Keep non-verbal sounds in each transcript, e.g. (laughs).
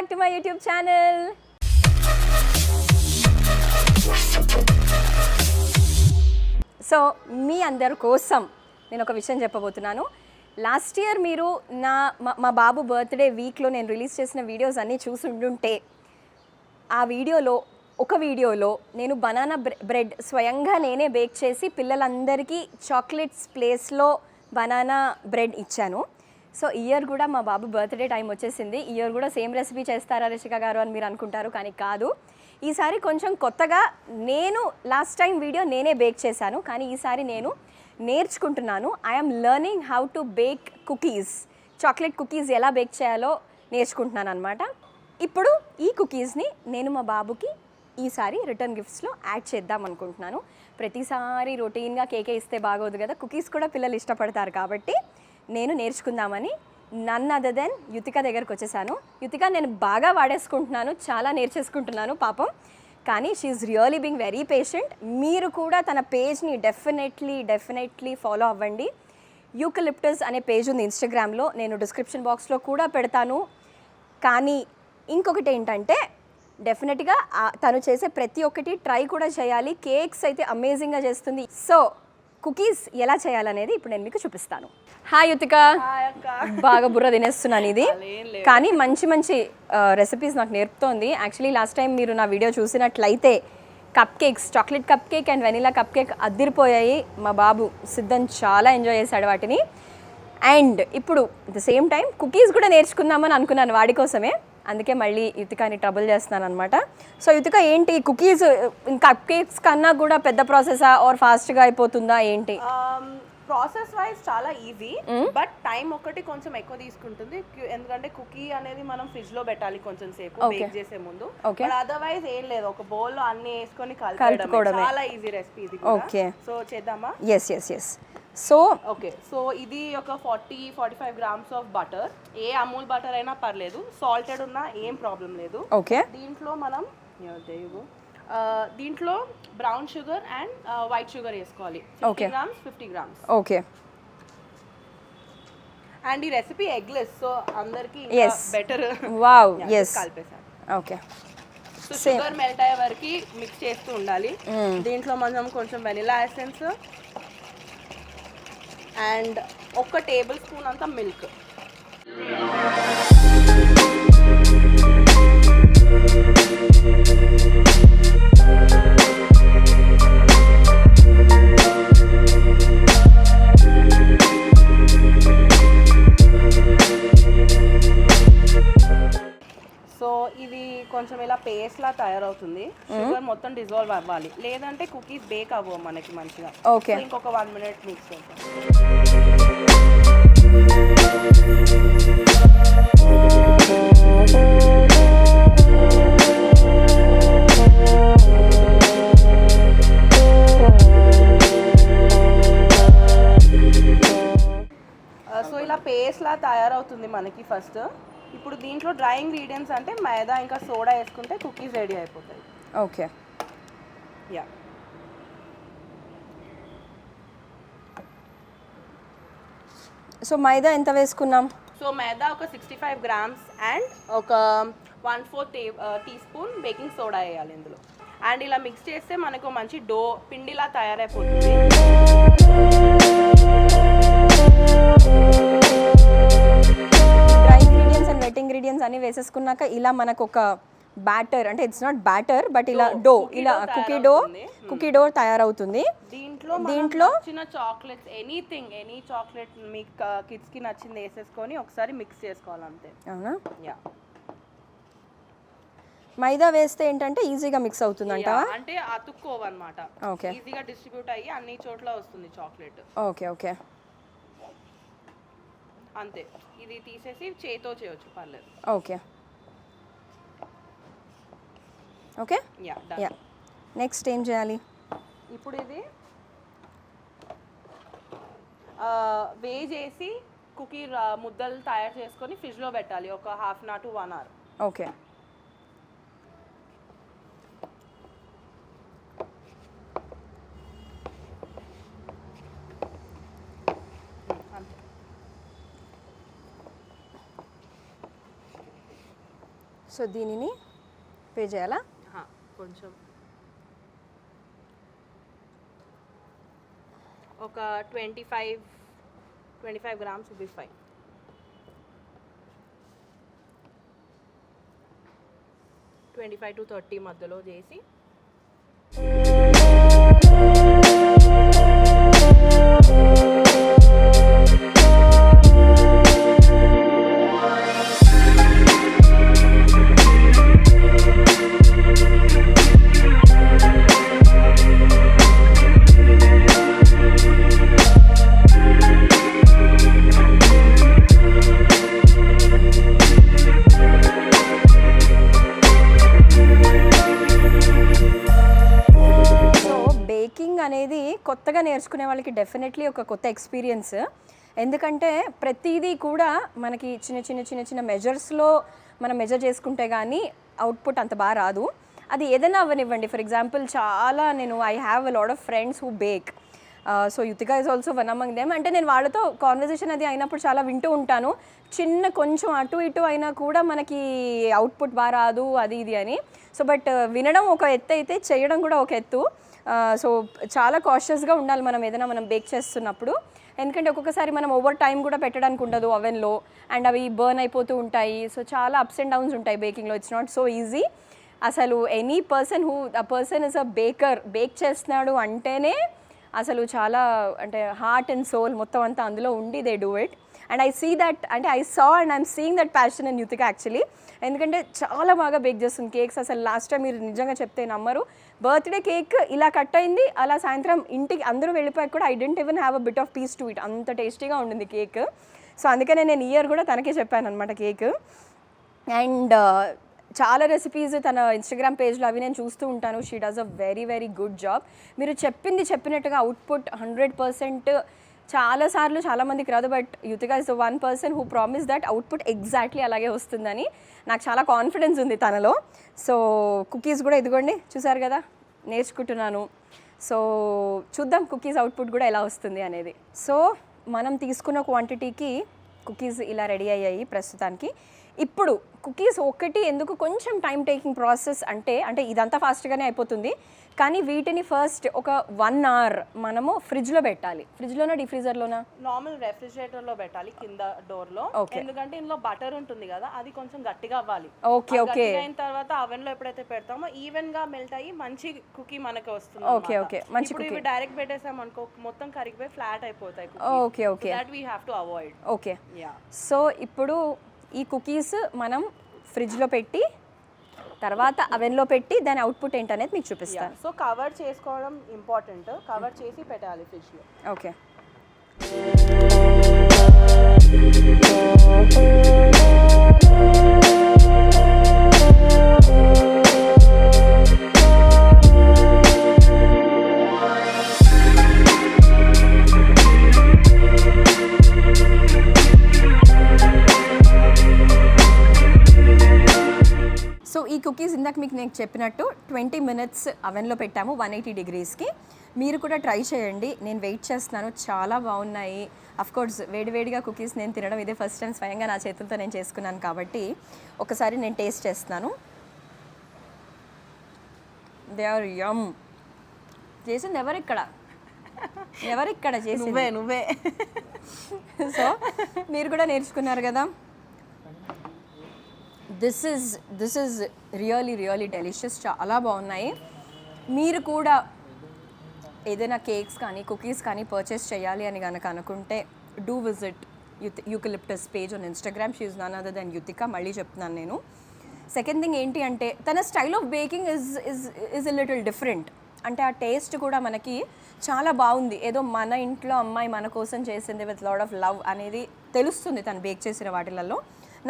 Back to my YouTube channel so మీ అందరి కోసం నేను ఒక విషయం చెప్పబోతున్నాను. లాస్ట్ ఇయర్ మీరు నా మా- మా బాబు బర్త్డే వీక్లో నేను రిలీజ్ చేసిన వీడియోస్ అన్నీ చూసి ఉండుంటే ఆ వీడియోలో ఒక వీడియోలో నేను బనానా బ్రెడ్ స్వయంగా నేనే బేక్ చేసి పిల్లలందరికీ చాక్లెట్స్ ప్లేస్లో బనానా బ్రెడ్ ఇచ్చాను. సో ఇయర్ కూడా మా బాబు బర్త్డే టైం వచ్చేసింది. ఇయర్ కూడా సేమ్ రెసిపీ చేస్తారా రిషిక గారు అని మీరు అనుకుంటారు కానీ కాదు. ఈసారి కొంచెం కొత్తగా నేను లాస్ట్ టైం వీడియో నేనే బేక్ చేశాను. కానీ ఈసారి నేను నేర్చుకుంటున్నాను. I'm learning how to bake cookies chocolate cookies ఎలా బేక్ చేయాలో నేర్చుకుంటున్నాను అనమాట ఇప్పుడు ఈ కుకీస్ని నేను మా బాబుకి ఈసారి రిటర్న్ గిఫ్ట్స్లో యాడ్ చేద్దాం అనుకుంటున్నాను. ప్రతిసారి రొటీన్గా కేకే ఇస్తే బాగోదు కదా. కుకీస్ కూడా పిల్లలు ఇష్టపడతారు కాబట్టి నేను నేర్చుకుందామని నన్ అదర్ దెన్ యుతిక దగ్గరకు వచ్చేసాను. యుతిక నేను బాగా వాడేసుకుంటున్నాను చాలా నేర్చేసుకుంటున్నాను పాపం. కానీ she's really being very patient మీరు కూడా తన పేజ్ని డెఫినెట్లీ డెఫినెట్లీ ఫాలో అవ్వండి. యూకలిప్టస్ అనే పేజ్ ఉంది ఇన్స్టాగ్రామ్లో నేను డిస్క్రిప్షన్ బాక్స్లో కూడా పెడతాను. కానీ ఇంకొకటి ఏంటంటే డెఫినెట్గా తను చేసే ప్రతి ఒక్కటి ట్రై కూడా చేయాలి. కేక్స్ అయితే అమేజింగ్గా చేస్తుంది. సో కుకీస్ ఎలా చేయాలనేది ఇప్పుడు నేను మీకు చూపిస్తాను. హాయ్ యుతిక బాగా బుర్ర తినేస్తున్నాను ఇది కానీ మంచి మంచి రెసిపీస్ నాకు నేర్పుతోంది. యాక్చువల్లీ లాస్ట్ టైం మీరు నా వీడియో చూసినట్లయితే cupcakes chocolate cupcake and vanilla cupcake అద్దిరిపోయాయి. మా బాబు సిద్ధం చాలా ఎంజాయ్ చేశాడు వాటిని. అండ్ ఇప్పుడు ద సేమ్ టైం కుకీస్ కూడా నేర్చుకుందామని అనుకున్నాను వాడి కోసమే. అందుకే మళ్ళీ యుతికాని ట్రబుల్ చేస్తున్నాను అనమాట సో యుతిక ఏంటి? కుకీస్ కప్ కేక్స్ కన్నా కూడా పెద్ద ప్రాసెసా ఆర్ ఫాస్ట్గా అయిపోతుందా? ఏంటి? ప్రాసెస్ వైజ్ చాలా ఈజీ బట్ టైం ఒకటి కొంచెం ఎక్కువ తీసుకుంటుంది. ఎందుకంటే కుకీ అనేది మనం ఫ్రిడ్జ్లో పెట్టాలి కొంచెం సేపు బేక్ చేసే ముందు. బట్ అదర్వైజ్ ఏం లేదు. ఒక బౌల్లో అన్ని వేసుకొని. కలుపుకోవడమే. చాలా ఈజీ రెసిపీ ఇది Okay. సో చేద్దామా? Yes yes yes so okay so ఇది ఒక forty forty five grams of butter. A Amul butter అయినా పర్లేదు సాల్టెడ్ ఉన్నా ఏం ప్రాబ్లం లేదు. ఓకే. దీంట్లో మనం దీంట్లో brown sugar and white sugar వేసుకోవాలి. Fifty grams fifty grams. Okay. And ఈ రెసిపీ ఎగ్లెస్ సో అందరికి. బెటర్ వావ్ ఎస్ కలిపేసాను ఓకే సో షుగర్ మెల్ట్ అయ్యే వరకు మిక్స్ చేస్తూ ఉండాలి. దీంట్లో మనం కొంచెం వెనిలా ఎసెన్స్ అండ్ ఒక టేబుల్ స్పూన్ అంత మిల్క్. సో తయారవుతుంది. షుగర్ మొత్తం డిజాల్వ్ అవ్వాలి. లేదంటే కుకీస్ బేక్ అవ్వవు మనకి మంచిగా. ఓకే ఇంకొక వన్ మినిట్ మిక్స్ చేద్దాం. సో ఇలా పేస్ట్ లా తయారవుతుంది మనకి ఫస్ట్ ఇప్పుడు దీంట్లో డ్రై ఇంగ్రీడియంట్స్ అంటే మైదా ఇంకా సోడా వేసుకుంటే కుకీస్ రెడీ అయిపోతాయి. ఓకే. యా సో మైదా ఎంత వేసుకున్నాం? సో మైదా ఒక సిక్స్టీ ఫైవ్ గ్రామ్స్ అండ్ ఒక one four tea teaspoon baking soda వేయాలి ఇందులో. అండ్ ఇలా మిక్స్ చేస్తే మనకు మంచి డో పిండిలా తయారైపోతుంది. వెట్ ఇంగ్రీడియంట్స్ అన్ని వేసేసుకున్నాక ఇలా మనకు ఒక బ్యాటర్ అంటే ఇట్స్ నాట్ బ్యాటర్ బట్ ఇలా డో ఇలా కుకీ డో కుకీ డో తయారవుతుంది. దీంట్లో దీంట్లో? చిన్న చాక్లెట్స్ ఎనీథింగ్ ఎనీ చాక్లెట్ మీ కిడ్స్కి నచ్చింది వేసేసుకొని ఒకసారి మిక్స్ చేసుకోవాలి అంతే అవునా? యా మైదా వేస్తే ఏంటంటే ఈజీగా మిక్స్ అవుతుందంట అంటే అతుక్కోవు అనమాట ఓకే ఈజీగా డిస్ట్రిబ్యూట్ అయ్యి అన్ని చోట్ల వస్తుంది చాక్లెట్ ఓకే ఓకే అంతే. ఇది తీసేసి చేతో చేయొచ్చు పర్లేదు. Okay. Okay? Yeah yeah. Next ఏం చేయాలి? ఇప్పుడు ఇది వే చేసి కుకీ ముద్దలు తయారు చేసుకొని ఫ్రిడ్జ్లో పెట్టాలి. ఒక half an hour to one hour. Okay. So దీనిని పే చేయాలా? కొంచెం. ఒక twenty five twenty five grams B five twenty five to thirty మధ్యలో చేసి కొత్తగా నేర్చుకునే వాళ్ళకి డెఫినెట్లీ ఒక కొత్త ఎక్స్పీరియన్స్ ఎందుకంటే ప్రతిదీ కూడా మనకి చిన్న చిన్న చిన్న చిన్న మెజర్స్లో మనం మెజర్ చేసుకుంటే కానీ అవుట్పుట్ అంత బాగా రాదు. అది ఏదైనా అవ్వనివ్వండి. ఫర్ ఎగ్జాంపుల్ చాలా నేను I have a lot of friends who bake so Yuthika is also one among them అంటే నేను వాళ్ళతో కాన్వర్జేషన్ అది అయినప్పుడు చాలా వింటూ ఉంటాను. చిన్న కొంచెం అటు ఇటు అయినా కూడా మనకి అవుట్పుట్ బాగా రాదు అది ఇది అని. సో బట్ uh, వినడం ఒక ఎత్తు అయితే చేయడం కూడా ఒక ఎత్తు. సో చాలా కాషియస్గా ఉండాలి మనం ఏదైనా మనం బేక్ చేస్తున్నప్పుడు. ఎందుకంటే ఒక్కొక్కసారి మనం ఓవర్ టైం కూడా పెట్టడానికి ఉండదు ఓవెన్లో అండ్ అవి బర్న్ అయిపోతూ ఉంటాయి. సో చాలా అప్స్ అండ్ డౌన్స్ ఉంటాయి బేకింగ్లో ఇట్స్ నాట్ సో ఈజీ అసలు any person who the person is a baker bake చేస్తున్నాడు అంటేనే అసలు చాలా అంటే హార్ట్ అండ్ సోల్ మొత్తం అంతా అందులో ఉండి they do it and I see that అంటే I saw and I'm seeing that passion and Yuthika actually ఎందుకంటే చాలా బాగా బేక్ చేస్తుంది కేక్స్ అసలు లాస్ట్ టైం మీరు నిజంగా చెప్తే నమ్మరు. బర్త్డే కేక్ ఇలా కట్ అయింది. అలా సాయంత్రం ఇంటికి అందరూ వెళ్ళిపోయాక కూడా I didn't even have a bit of piece to it అంత టేస్టీగా ఉండింది కేక్ సో అందుకనే నేను ఇయర్ కూడా తనకే చెప్పాను అనమాట కేక్ అండ్ చాలా రెసిపీస్ తన ఇన్స్టాగ్రామ్ పేజ్లో అవి నేను చూస్తూ ఉంటాను. She does a very very good job మీరు చెప్పింది చెప్పినట్టుగా అవుట్పుట్ హండ్రెడ్ పర్సెంట్ చాలాసార్లు చాలామందికి రాదు. But Yuthika is the one person who promise that output exactly అలాగే వస్తుందని నాకు చాలా కాన్ఫిడెన్స్ ఉంది తనలో. సో కుకీస్ కూడా ఇదిగోండి చూసారు కదా నేర్చుకుంటున్నాను. సో చూద్దాం కుకీస్ అవుట్పుట్ కూడా ఎలా వస్తుంది అనేది. సో మనం తీసుకున్న క్వాంటిటీకి కుకీస్ ఇలా రెడీ అయ్యాయి ప్రస్తుతానికి. ఇప్పుడు కుకీస్ ఒకటి ఎందుకు కొంచెం టైం టేకింగ్ ప్రాసెస్ అంటే అంటే ఇదంతా ఫాస్ట్గానే అయిపోతుంది. కానీ వీటిని ఫస్ట్ ఒక వన్ అవర్ మనము ఫ్రిడ్జ్లో పెట్టాలి. ఫ్రిడ్జ్లోనా డీఫ్రీజర్లోనా నార్మల్ రెఫ్రిజిరేటర్లో పెట్టాలి కింద డోర్లో. Okay. ఎందుకంటే ఇందులో బటర్ ఉంటుంది కదా అది కొంచెం గట్టిగా అవ్వాలి. ఓకే ఓకే అయిన తర్వాత అవెన్లో ఎప్పుడైతే పెడతామో ఈవెన్గా మెల్ట్ అయ్యి మంచి కుకీ మనకి వస్తుంది అన్నమాట. okay. మంచి ఇవి డైరెక్ట్ పెట్టేసాం అనుకో మొత్తం కరిగిపోయి ఫ్లాట్ అయిపోతాయి okay okay that we have to avoid okay yeah so ఇప్పుడు ఈ కుకీస్ మనం ఫ్రిడ్జ్లో పెట్టి తర్వాత అవెన్లో పెట్టి దాని అవుట్పుట్ ఏంటనేది మీకు చూపిస్తాను సో కవర్ చేసుకోవడం ఇంపార్టెంట్ కవర్ చేసి పెట్టాలి ఫ్రిడ్జ్లో ఓకే సో నేను చెప్పినట్టు ట్వంటీ మినిట్స్ అవెన్లో పెట్టాము వన్ ఎయిటీ డిగ్రీస్కి. మీరు కూడా ట్రై చేయండి. నేను వెయిట్ చేస్తున్నాను. చాలా బాగున్నాయి. కోర్స్ వేడివేడిగా కుకీస్ నేను తినడం ఇదే ఫస్ట్ టైం స్వయంగా నా చేతులతో నేను చేసుకున్నాను కాబట్టి ఒకసారి నేను టేస్ట్ చేస్తున్నాను. దే ఆర్ యమ్ చేసింది ఎవరిక్కడ ఎవరిక్కడ చేసింది నువ్వే నువ్వే. సో మీరు కూడా నేర్చుకున్నారు కదా? This is this is really really delicious. చాలా బాగున్నాయి. మీరు కూడా ఏదైనా కేక్స్ కానీ కుకీస్ కానీ పర్చేస్ చేయాలి అని కనుక అనుకుంటే do visit Yuth Eucalyptus page on Instagram she's none other than Yuthika మళ్ళీ చెప్తున్నాను నేను. సెకండ్ థింగ్ ఏంటి అంటే తన style of baking is is is a little different అంటే ఆ టేస్ట్ కూడా మనకి చాలా బాగుంది. ఏదో మన ఇంట్లో అమ్మాయి మన కోసం చేసింది విత్ లాడ్ ఆఫ్ లవ్ అనేది తెలుస్తుంది తను బేక్ చేసిన వాటిలలో.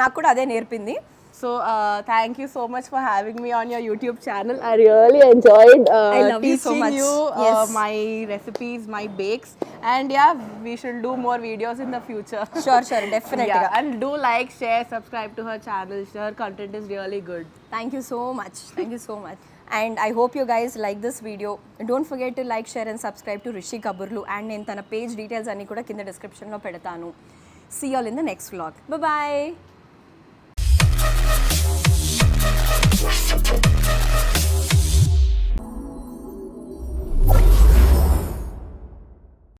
నాకు కూడా అదే నేర్పింది. So uh, thank you so much for having me on your YouTube channel. I really enjoyed uh, I love you teaching so much. you uh, Yes. my recipes, my bakes, and yeah, we should do more videos in the future. (laughs) Sure sure డెఫినెట్గా yeah, and do like, share, subscribe to her channel. Her content is really good. Thank you so much thank you so much and I hope you guys like this video don't forget to like share and subscribe to Rishi Kaburlu and నేను తన page details అన్ని కూడా కింద డిస్క్రిప్షన్లో పెడతాను see all in the next vlog bye Thank you.